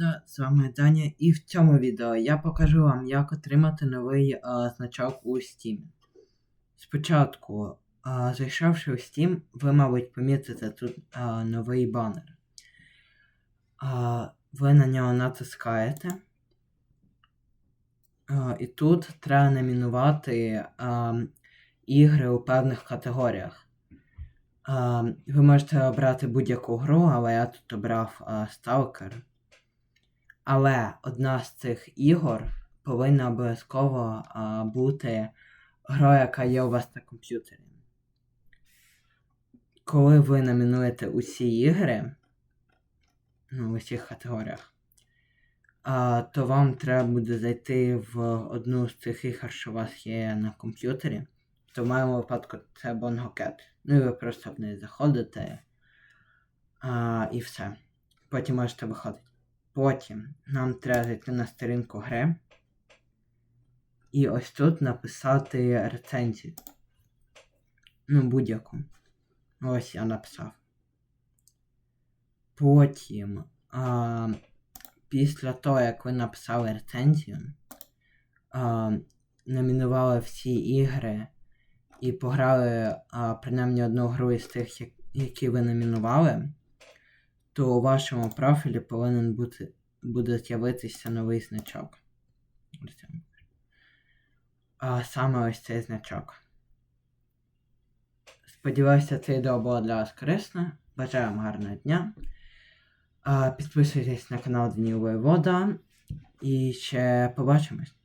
Воєвода, з вами Даня, і в цьому відео я покажу вам, як отримати новий е, значок у Steam. Спочатку, е, зайшовши в Steam, ви, мабуть, помітите тут е, новий банер. Е, ви на нього натискаєте. Е, і тут треба номінувати е, ігри у певних категоріях. Ви можете обрати будь-яку гру, але я тут обрав е, Stalker. Але одна з цих ігор повинна обов'язково е, бути гра, яка є у вас на комп'ютері. Коли ви номінуєте усі ігри, ну, в усіх категоріях, е, то вам треба буде зайти в одну з цих ігор, що у вас є на комп'ютері. То в моєму випадку це Bongocat. Ну і ви просто в неї заходите. А, і все. Потім можете виходити. Потім нам треба зайти на сторінку гри. І ось тут написати рецензію. Ну, будь-яку. Ось я написав. Потім, а, після того, як ви написали рецензію, а, номінували всі ігри і пограли а, принаймні одну гру із тих, які ви номінували, то у вашому профілі повинен бути, буде з'явитися новий значок. А саме ось цей значок. Сподіваюся, це відео було для вас корисне. Бажаю вам гарного дня. Підписуйтесь на канал Даніл Воєвода. І ще побачимось.